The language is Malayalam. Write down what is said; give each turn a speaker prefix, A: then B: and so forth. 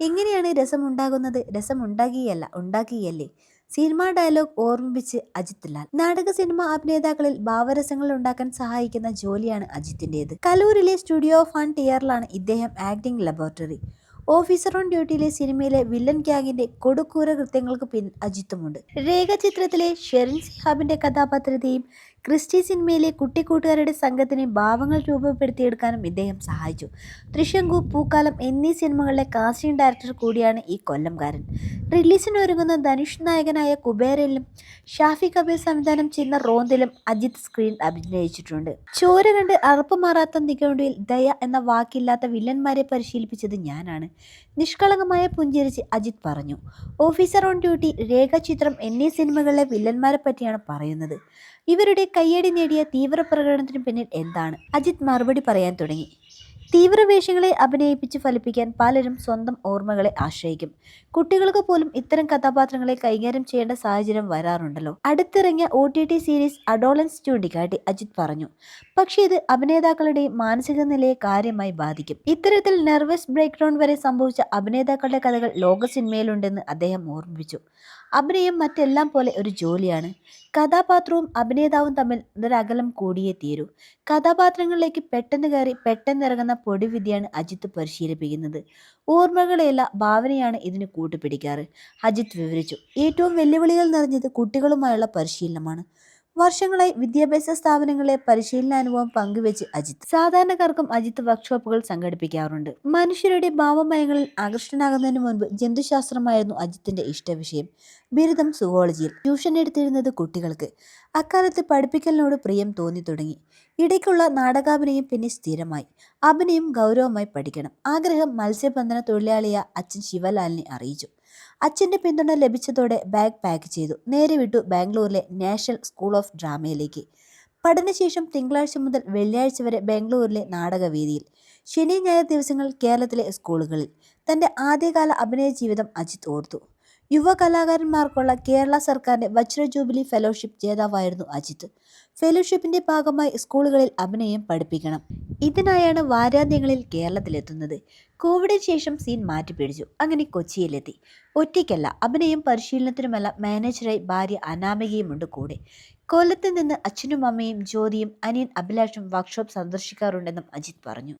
A: എങ്ങനെയാണ് രസം ഉണ്ടാകുന്നത് രസം ഉണ്ടാകുകയല്ല? സിനിമ ഡയലോഗ് ഓർമ്മിപ്പിച്ച് അജിത് ലാൽ. നാടക സിനിമ അഭിനേതാക്കളിൽ ഭാവരസങ്ങൾ ഉണ്ടാക്കാൻ സഹായിക്കുന്ന ജോലിയാണ് അജിത്തിന്റെത്. കലൂരിലെ സ്റ്റുഡിയോ ആൻ ടിയറിലാണ് ഇദ്ദേഹം ആക്ടിംഗ് ലബോറട്ടറി. ഓഫീസർ ഓൺ ഡ്യൂട്ടിയിലെ സിനിമയിലെ വില്ലൻ ഗ്യാങ്ങിന്റെ കൊടുക്കൂര കൃത്യങ്ങൾക്ക് പിൻ അജിത്തുമുണ്ട്. രേഖ ചിത്രത്തിലെ ഷെറിൻ സിഹാബിന്റെ കഥാപാത്രത്തെയും ക്രിസ്റ്റി സിനിമയിലെ കുട്ടിക്കൂട്ടുകാരുടെ സംഘത്തിന് ഭാവങ്ങൾ രൂപപ്പെടുത്തിയെടുക്കാനും ഇദ്ദേഹം സഹായിച്ചു. തൃശങ്കു പൂക്കാലം എന്നീ സിനിമകളിലെ കാസ്റ്റിംഗ് ഡയറക്ടർ കൂടിയാണ് ഈ കൊല്ലംകാരൻ. റിലീസിന് ഒരുങ്ങുന്ന ധനുഷ് നായകനായ കുബേരനിലും ഷാഫി കബീർ സംവിധാനം ചെയ്യുന്ന റോന്തിലും അജിത് സ്ക്രീൻ അഭിനയിച്ചിട്ടുണ്ട്. ചോര കണ്ട് അറപ്പ് മാറാത്ത നിഗണ്ടിയിൽ ദയ എന്ന വാക്കില്ലാത്ത വില്ലന്മാരെ പരിശീലിപ്പിച്ചത് ഞാനാണ്. നിഷ്കളങ്കമായ പുഞ്ചിരിച്ച് അജിത് പറഞ്ഞു ഓഫീസർ ഓൺ ഡ്യൂട്ടി രേഖാചിത്രം എന്നീ സിനിമകളിലെ വില്ലന്മാരെ പറ്റിയാണ് പറയുന്നത്. ഇവരുടെ കയ്യടി നേടിയ തീവ്ര പ്രകടനത്തിന് പിന്നിൽ എന്താണ്? അജിത് മറുപടി പറയാൻ തുടങ്ങി. തീവ്രവേഷങ്ങളെ അഭിനയിപ്പിച്ച് ഫലിപ്പിക്കാൻ പലരും സ്വന്തം ഓർമ്മകളെ ആശ്രയിക്കും. കുട്ടികൾക്ക് പോലും ഇത്തരം കഥാപാത്രങ്ങളെ കൈകാര്യം ചെയ്യേണ്ട സാഹചര്യം വരാറുണ്ടല്ലോ. അടുത്തിറങ്ങിയ O T T series Adolescence ചൂണ്ടിക്കാട്ടി അജിത് പറഞ്ഞു പക്ഷേ ഇത് അഭിനേതാക്കളുടെ മാനസിക നിലയെ കാര്യമായി ബാധിക്കും. ഇത്തരത്തിൽ നെർവസ് ബ്രേക്ക് ഡൗൺ വരെ സംഭവിച്ച അഭിനേതാക്കളുടെ കഥകൾ ലോക സിനിമയിലുണ്ടെന്ന് അദ്ദേഹം ഓർമ്മിപ്പിച്ചു. അഭിനയം മറ്റെല്ലാം പോലെ ഒരു ജോലിയാണ്. കഥാപാത്രവും അഭിനേതാവും തമ്മിൽ ഒരകലം കൂടിയേ തീരൂ. കഥാപാത്രങ്ങളിലേക്ക് പെട്ടെന്ന് കയറി പെട്ടെന്ന് ഇറങ്ങുന്ന പൊടിവിദ്യയാണ് അജിത്ത് പരിശീലിപ്പിക്കുന്നത്. ഓർമ്മകളെയല്ല ഭാവനയാണ് ഇതിന് കൂട്ടുപിടിക്കാറ്. അജിത്ത് വിവരിച്ചു ഏറ്റവും വെല്ലുവിളികൾ നിറഞ്ഞത് കുട്ടികളുമായുള്ള പരിശീലനമാണ്. വർഷങ്ങളായി വിദ്യാഭ്യാസ സ്ഥാപനങ്ങളെ പരിശീലനാനുഭവം പങ്കുവെച്ച് അജിത്ത്. സാധാരണക്കാർക്കും അജിത്ത് വർക്ക്ഷോപ്പുകൾ സംഘടിപ്പിക്കാറുണ്ട്. മനുഷ്യരുടെ ഭാവമയങ്ങളിൽ ആകർഷ്ടനാകുന്നതിന് മുൻപ് ജന്തുശാസ്ത്രമായിരുന്നു അജിത്തിന്റെ ഇഷ്ടവിഷയം. ബിരുദം സുവോളജിയിൽ ട്യൂഷൻ എടുത്തിരുന്നത് കുട്ടികൾക്ക്. അക്കാലത്ത് പഠിപ്പിക്കലിനോട് പ്രിയം തോന്നി തുടങ്ങി. ഇടയ്ക്കുള്ള നാടകാഭിനയം പിന്നെ സ്ഥിരമായി. അഭിനയം ഗൗരവമായി പഠിക്കണം. ആഗ്രഹം മത്സ്യബന്ധന തൊഴിലാളിയ അച്ഛൻ ശിവലാലിനെ അറിയിച്ചു. അച്ഛന്റെ പിന്തുണ ലഭിച്ചതോടെ ബാഗ് പാക്ക് ചെയ്തു. നേരെ വിട്ടു ബാംഗ്ലൂരിലെ നാഷണൽ സ്കൂൾ ഓഫ് ഡ്രാമയിലേക്ക്. പഠനശേഷം തിങ്കളാഴ്ച മുതൽ വെള്ളിയാഴ്ച വരെ ബാംഗ്ലൂരിലെ നാടകവേദിയിൽ. ശനി ഞായർ ദിവസങ്ങൾ കേരളത്തിലെ സ്കൂളുകളിൽ. തന്റെ ആദ്യകാല അഭിനയ ജീവിതം അജിത് ഓർത്തു. യുവ കലാകാരന്മാർക്കുള്ള കേരള സർക്കാരിന്റെ വജ്ര ജൂബിലി ഫെലോഷിപ്പ് ജേതാവായിരുന്നു അജിത്. ഫെലോഷിപ്പിന്റെ ഭാഗമായി സ്കൂളുകളിൽ അഭിനയം പഠിപ്പിക്കണം. ഇതിനായാണ് വാരാന്ത്യങ്ങളിൽ കേരളത്തിലെത്തുന്നത്. കോവിഡിന് ശേഷം സീൻ മാറ്റിപ്പിടിച്ചു അങ്ങനെ കൊച്ചിയിലെത്തി. ഒറ്റയ്ക്കല്ല അഭിനയം പരിശീലനത്തിനുമല്ല മാനേജറായി ഭാര്യ അനാമികയുമുണ്ട് കൂടെ. കൊല്ലത്ത് നിന്ന് അച്ഛനും അമ്മയും ജ്യോതിയും അനിയൻ അഭിലാഷും വർക്ക്ഷോപ്പ് സന്ദർശിക്കാറുണ്ടെന്നും അജിത് പറഞ്ഞു.